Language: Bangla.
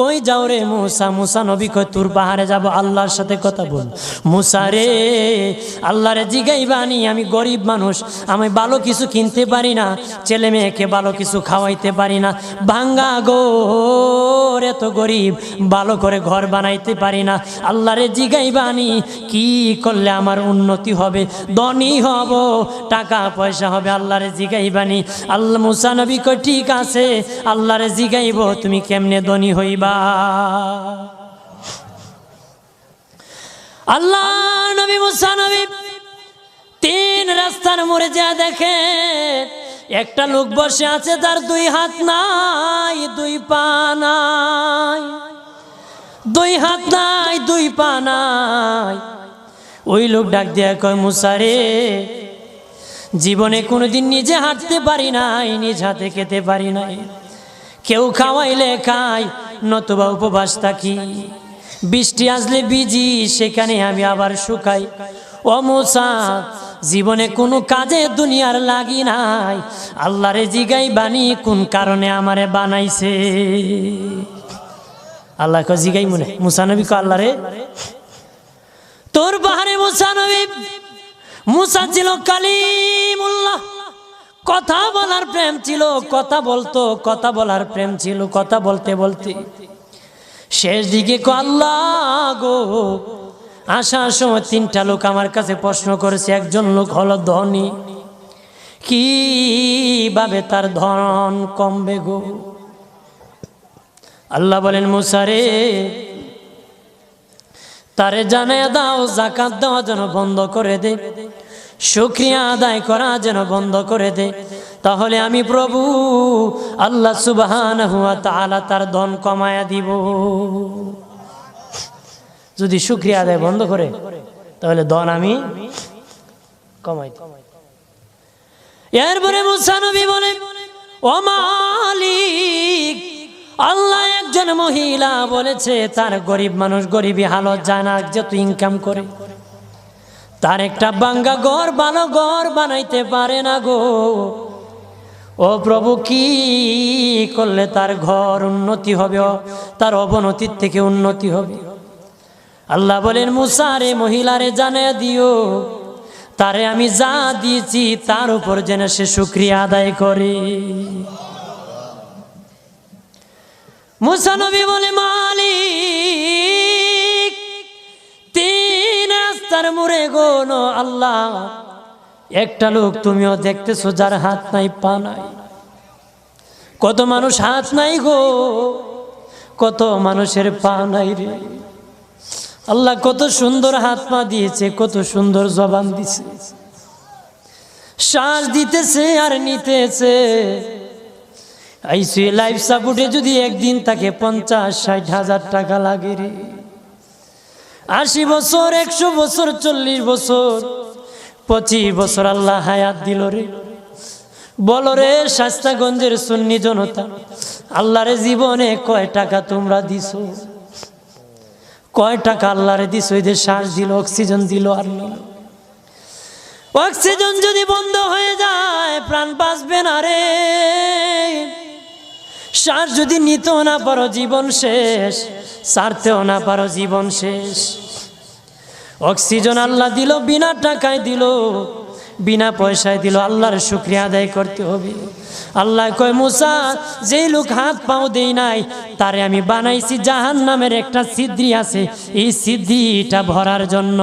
কই যাও রে মুসা? মুসা নবী কই, তোর পাহাড়ে যাব, আল্লাহর সাথে কথা বল। মুসা রে, আল্লাহরে জিগাইবানি আমি গরিব মানুষ, আমি ভালো কিছু কিনতে পারি না, ছেলে মেয়েকে ভালো কিছু খাওয়াইতে পারি না। ভাঙ্গা গোর এত গরিব, ভালো করে ঘর বানাইতে পারি না। আল্লাহরে জিগাইবানি কি করলে আমার উন্নতি হবে? ধনী হব, টাকা পয়সা হবে, আল্লাহরে জিগাইবানি আল্লাহ মুসা নবী কই, ঠিক আছে, আল্লাহরে জিগাইব, তুমি কেমনে ধনী হইবা? আল্লাহ নবী মুসা তিন রাস্তার মোড়ে যা দেখে, একটা লোক বসে আছে, তার দুই হাত নাই, দুই পা নাই। দুই হাত নাই, দুই পা নাই। ওই লোক ডাক দিয়া কয় মুসারে জীবনে কোনোদিন নিজে হাঁটতে পারি নাই, নিজ হাতে খেতে পারি নাই। কেউ খাওয়াইলে খাই নতুবা উপবাস থাকি। বৃষ্টি আসলে বিজি সেখানে আমি আবার শুকাই। ও মুসা, জীবনে কোনো কাজে দুনিয়ার লাগি নাই। আল্লাহরে জিগাই বানি কোন কারণে আমারে বানাইছে? আল্লাহ ক জিগাই মনে মুসানবী ক আল্লাহরে তোর বাহারে মুসানবী মুসা ছিল কালিমুল্লাহ। কথা বলার প্রেম ছিল, কথা বলতো, কথা বলার প্রেম ছিল, কথা বলতে বলতে। শেষ দিকে গো, আসার সময় তিনটা লোক আমার কাছে প্রশ্ন করেছে, একজন লোক হলো ধনী। কীভাবে তার ধন কমবে গো? আল্লাহ বলেন মুসারে তারে জানায় দাও, জাকাত দেওয়া যেন বন্ধ করে দে। শুক্রিয়া আদায় করা যেন বন্ধ করে দে। তাহলে আমি প্রভু আল্লাহ সুবাহান হুয়া তাআলা তার ধন কমায়া দিব। যদি শুক্রিয়া আদায় বন্ধ করে, তাহলে ধন আমি কমাই এরপরে মুসানবী বলে, ও মালিক, আল্লাহ একজন মহিলা বলেছে, তার গরিব মানুষ গরিবী হালত না যত ইনকাম করে। তার একটা বাঙ্গা ঘর ভালো ঘর বানাইতে পারে না গো। ও প্রভু, কি করলে তার ঘর উন্নতি হবে? তার অবনতির থেকে উন্নতি হবে। আল্লাহ বলেন মুসারে মহিলারে জানে দিও। তারে আমি যা দিয়েছি, তার উপর যেন সে শুক্রিয়া আদায় করে। মুসানবী বলে, মালিক মুড়ে গোন আল্লাহ, একটা লোক তুমিও দেখতেছো যার হাত নাই, পা নাই। কত মানুষ হাত নাই গো, কত মানুষের পা নাই রে। আল্লাহ কত সুন্দর হাত পা দিয়েছে, কত সুন্দর জবান দিছে। শ্বাস দিতেছে আর নিতেছে। আইসি লাইফ সাপোর্টে যদি একদিন তাকে পঞ্চাশ, ষাট হাজার টাকা লাগে রে। আশি বছর, একশো বছর, চল্লিশ বছর, পঁচিশ বছর আল্লাহ হায়াত দিল রে। বলো রে, শাস্তাগঞ্জের সুন্নি জনতা, আল্লাহরে জীবনে কয় টাকা তোমরা দিছো? কয় টাকা আল্লাহরে দিছো? এই যে শ্বাস দিল, অক্সিজেন দিল আর অক্সিজেন যদি বন্ধ হয়ে যায়, প্রাণ বাঁচবে না রে। শ্বাস যদি নিত না পারো জীবন শেষ। সারতেও না পারো জীবন শেষ। অক্সিজেন আল্লাহ দিল, বিনা টাকায় দিল, বিনা পয়সায় দিল, আল্লাহর শুক্রিয়া আদায় করতে হবে। আল্লাহ কয়, মুসা, যেই লোক হাত পাও দেই নাই, তারে আমি বানাইছি জাহান নামের একটা সিদ্ধি আছে, এই সিদ্ধিটা ভরার জন্য।